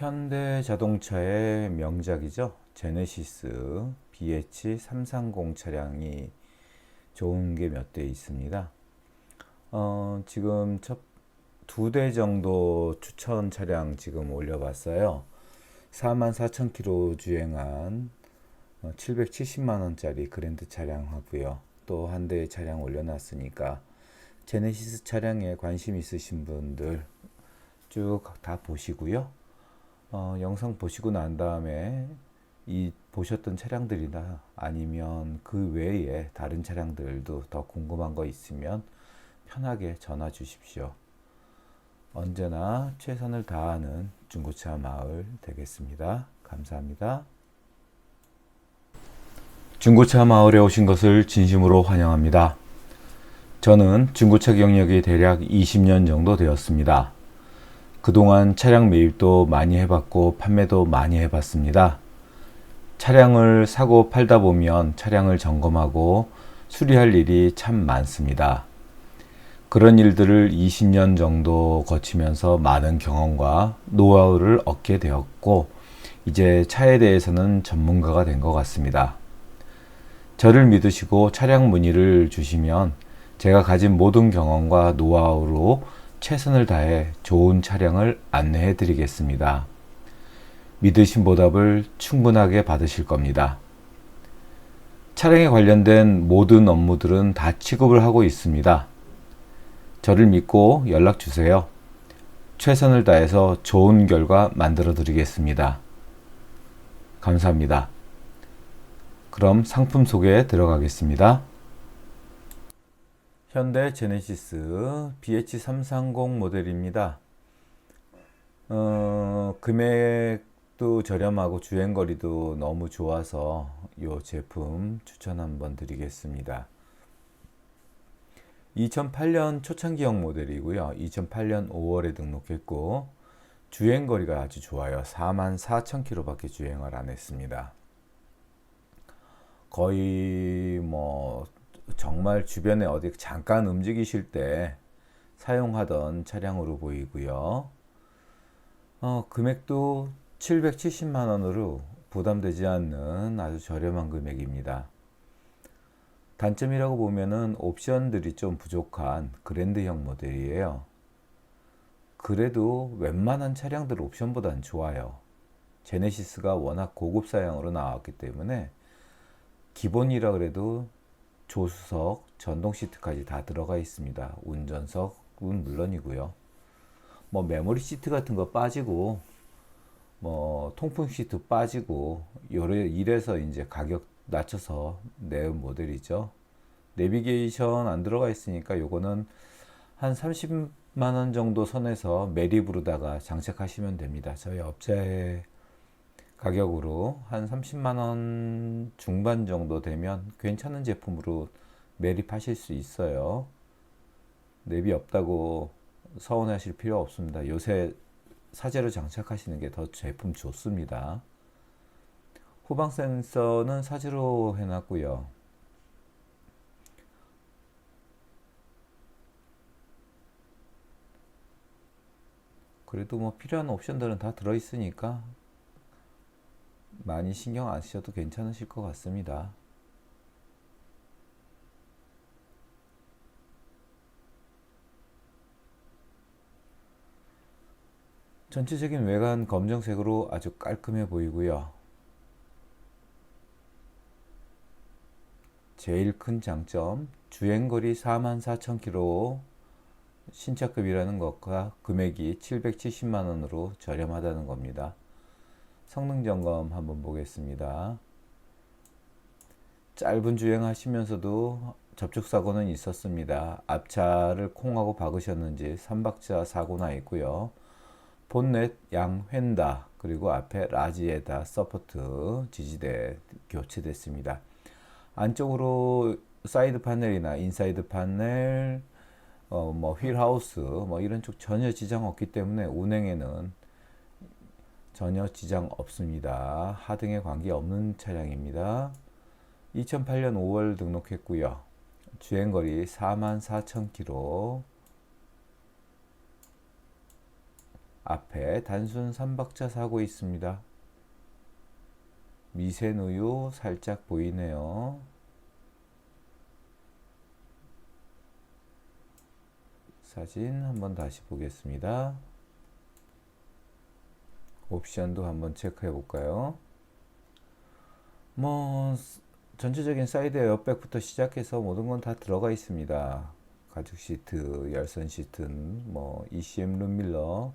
현대 자동차의 명작이죠. 제네시스 BH330 차량이 좋은 게 몇 대 있습니다. 어, 지금 두 대 정도 추천 차량 지금 올려봤어요. 44,000km 주행한 770만 원짜리 그랜드 차량 하고요. 또 한 대의 차량 올려놨으니까 제네시스 차량에 관심 있으신 분들 쭉 다 보시고요. 어, 영상 보시고 난 다음에 이 보셨던 차량들이나 아니면 그 외에 다른 차량들도 더 궁금한 거 있으면 편하게 전화 주십시오. 언제나 최선을 다하는 중고차 마을 되겠습니다. 감사합니다. 중고차 마을에 오신 것을 진심으로 환영합니다. 저는 중고차 경력이 대략 20년 정도 되었습니다. 그동안 차량 매입도 많이 해봤고 판매도 많이 해봤습니다. 차량을 사고 팔다 보면 차량을 점검하고 수리할 일이 참 많습니다. 그런 일들을 20년 정도 거치면서 많은 경험과 노하우를 얻게 되었고, 이제 차에 대해서는 전문가가 된 것 같습니다. 저를 믿으시고 차량 문의를 주시면 제가 가진 모든 경험과 노하우로 최선을 다해 좋은 차량을 안내해 드리겠습니다. 믿으신 보답을 충분하게 받으실 겁니다. 차량에 관련된 모든 업무들은 다 취급을 하고 있습니다. 저를 믿고 연락 주세요. 최선을 다해서 좋은 결과 만들어 드리겠습니다. 감사합니다. 그럼 상품 소개에 들어가겠습니다. 현대 제네시스 BH330 모델입니다. 어, 금액도 저렴하고 주행거리도 너무 좋아서 이 제품 추천 한번 드리겠습니다. 2008년 초창기형 모델이고요. 2008년 5월에 등록했고 주행거리가 아주 좋아요. 44,000km 밖에 주행을 안 했습니다. 거의 뭐 정말 주변에 어디 잠깐 움직이실 때 사용하던 차량으로 보이고요. 어, 금액도 770만 원으로 부담되지 않는 아주 저렴한 금액입니다. 단점이라고 보면은 옵션들이 좀 부족한 그랜드형 모델이에요. 그래도 웬만한 차량들 옵션보단 좋아요. 제네시스가 워낙 고급 사양으로 나왔기 때문에 기본이라 그래도 조수석, 전동 시트까지 다 들어가 있습니다. 운전석은 물론이고요. 뭐 메모리 시트 같은 거 빠지고 뭐 통풍 시트 빠지고 요래 이래서 이제 가격 낮춰서 내은 모델이죠. 내비게이션 안 들어가 있으니까 요거는 한 30만 원 정도 선에서 매립으로다가 장착하시면 됩니다. 저희 업체 가격으로 한 30만 원 중반 정도 되면 괜찮은 제품으로 매립하실 수 있어요. 내비 없다고 서운하실 필요 없습니다. 요새 사제로 장착하시는 게 더 제품 좋습니다. 후방 센서는 사제로 해놨고요. 그래도 뭐 필요한 옵션들은 다 들어있으니까 많이 신경 안 쓰셔도 괜찮으실 것 같습니다. 전체적인 외관 검정색으로 아주 깔끔해 보이고요. 제일 큰 장점, 주행거리 44,000km 신차급이라는 것과 금액이 770만원으로 저렴하다는 겁니다. 성능 점검 한번 보겠습니다. 짧은 주행 하시면서도 접촉 사고는 있었습니다. 앞차를 콩하고 박으셨는지 삼박자 사고나 있고요. 본넷 양 휀다 그리고 앞에 라지에다 서포트 지지대 교체됐습니다. 안쪽으로 사이드 파넬이나 인사이드 파넬, 어, 뭐 휠하우스 뭐 이런 쪽 전혀 지장 없기 때문에 운행에는 전혀 지장 없습니다. 하등에 관계없는 차량입니다. 2008년 5월 등록했고요. 주행거리 44,000km 앞에 단순 3박자 사고 있습니다. 미세누유 살짝 보이네요. 사진 한번 다시 보겠습니다. 옵션도 한번 체크해 볼까요? 뭐 전체적인 사이드 에어백부터 시작해서 모든 건 다 들어가 있습니다. 가죽 시트, 열선 시트는 뭐 ECM 룸밀러,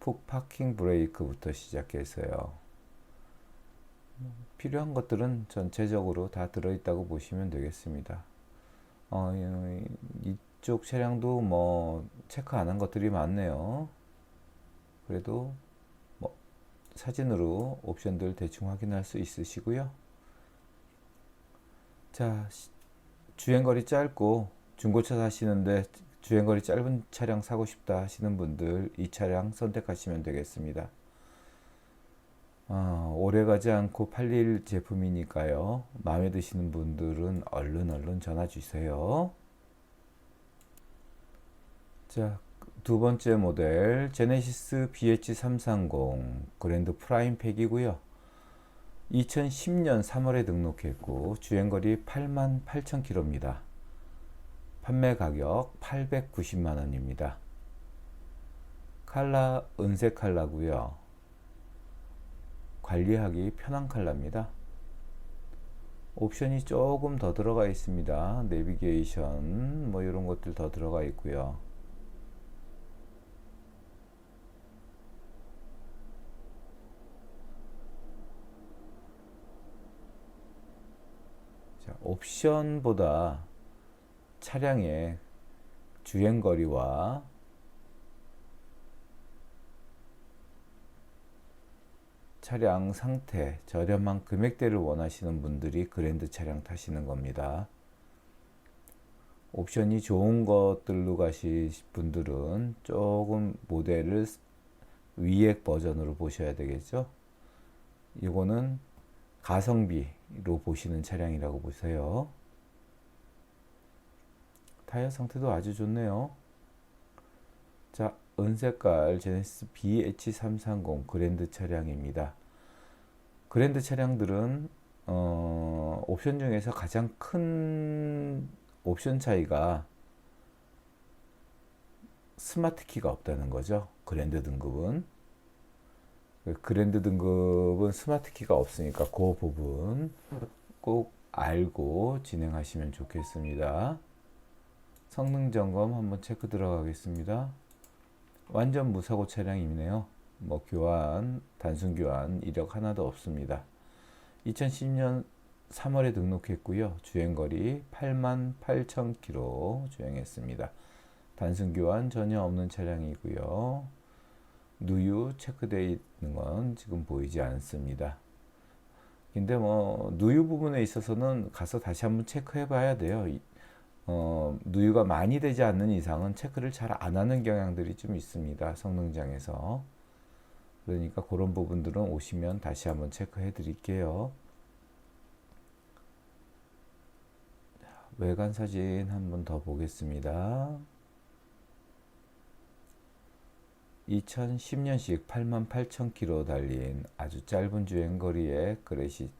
푹 파킹 브레이크부터 시작해서요. 필요한 것들은 전체적으로 다 들어있다고 보시면 되겠습니다. 어, 이쪽 차량도 뭐 체크 안 한 것들이 많네요. 그래도 뭐 사진으로 옵션들 대충 확인할 수 있으시고요. 자, 주행거리 짧고 중고차 사시는데 주행거리 짧은 차량 사고 싶다 하시는 분들 이 차량 선택하시면 되겠습니다. 어, 오래 가지 않고 팔릴 제품이니까요. 마음에 드시는 분들은 얼른 얼른 전화 주세요. 자, 두 번째 모델 제네시스 BH330 그랜드 프라임 팩이고요. 2010년 3월에 등록했고 주행거리 8만 8천 킬로입니다. 판매 가격 890만 원입니다. 칼라 은색 칼라고요. 관리하기 편한 칼라입니다. 옵션이 조금 더 들어가 있습니다. 내비게이션 뭐 이런 것들 더 들어가 있고요. 자, 옵션보다 차량의 주행거리와 차량 상태, 저렴한 금액대를 원하시는 분들이 그랜드 차량 타시는 겁니다. 옵션이 좋은 것들로 가실 분들은 조금 모델을 위액 버전으로 보셔야 되겠죠. 이거는 가성비로 보시는 차량이라고 보세요. 타이어 상태도 아주 좋네요. 자, 은색깔 제네시스 BH330 그랜드 차량입니다. 그랜드 차량들은 어, 옵션 중에서 가장 큰 옵션 차이가 스마트 키가 없다는 거죠. 그랜드 등급은. 그랜드 등급은 스마트 키가 없으니까 그 부분 꼭 알고 진행하시면 좋겠습니다. 성능 점검 한번 체크 들어가겠습니다. 완전 무사고 차량이네요. 뭐 교환, 단순 교환 이력 하나도 없습니다. 2010년 3월에 등록했고요. 주행거리 8만 8천 킬로 주행했습니다. 단순 교환 전혀 없는 차량이고요. 누유 체크되어 있는 건 지금 보이지 않습니다. 근데 뭐 누유 부분에 있어서는 가서 다시 한번 체크해 봐야 돼요. 어, 누유가 많이 되지 않는 이상은 체크를 잘 안 하는 경향들이 좀 있습니다. 성능장에서. 그러니까 그런 부분들은 오시면 다시 한번 체크해 드릴게요. 외관 사진 한번 더 보겠습니다. 2010년식 88,000km 달린 아주 짧은 주행거리의 그레시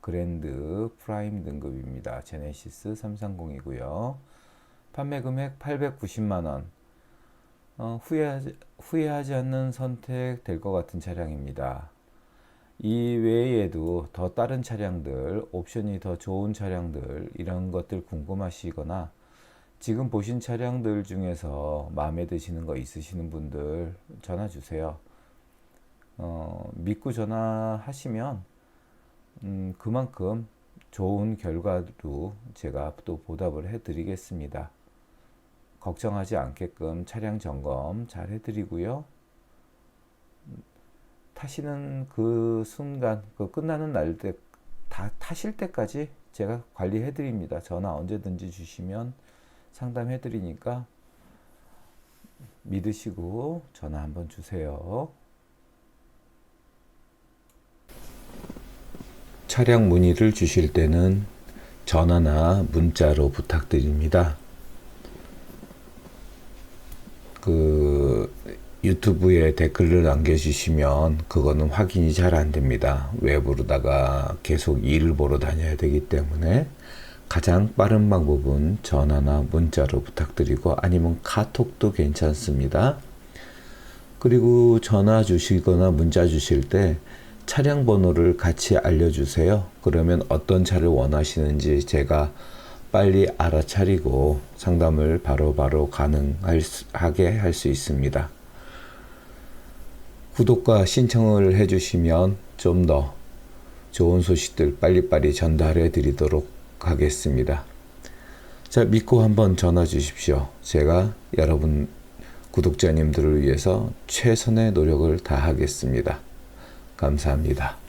그랜드 프라임 등급입니다. 제네시스 330이고요. 판매 금액 890만원. 어, 후회하지, 후회하지 않는 선택 될 것 같은 차량입니다. 이 외에도 더 다른 차량들, 옵션이 더 좋은 차량들, 이런 것들 궁금하시거나 지금 보신 차량들 중에서 마음에 드시는 거 있으시는 분들 전화 주세요. 어, 믿고 전화하시면 음, 그만큼 좋은 결과로 제가 또 보답을 해드리겠습니다. 걱정하지 않게끔 차량 점검 잘 해드리고요. 타시는 그 순간, 그 끝나는 날 때, 다 타실 때까지 제가 관리해드립니다. 전화 언제든지 주시면 상담해 드리니까 믿으시고 전화 한번 주세요. 차량 문의를 주실 때는 전화나 문자로 부탁드립니다. 그 유튜브에 댓글을 남겨주시면 그거는 확인이 잘 안 됩니다. 외부로다가 계속 일을 보러 다녀야 되기 때문에 가장 빠른 방법은 전화나 문자로 부탁드리고 아니면 카톡도 괜찮습니다. 그리고 전화 주시거나 문자 주실 때 차량 번호를 같이 알려주세요. 그러면 어떤 차를 원하시는지 제가 빨리 알아차리고 상담을 바로바로 가능하게 할 수 있습니다. 구독과 신청을 해주시면 좀 더 좋은 소식들 빨리빨리 전달해 드리도록 하겠습니다. 자, 믿고 한번 전화 주십시오. 제가 여러분 구독자님들을 위해서 최선의 노력을 다하겠습니다. 감사합니다.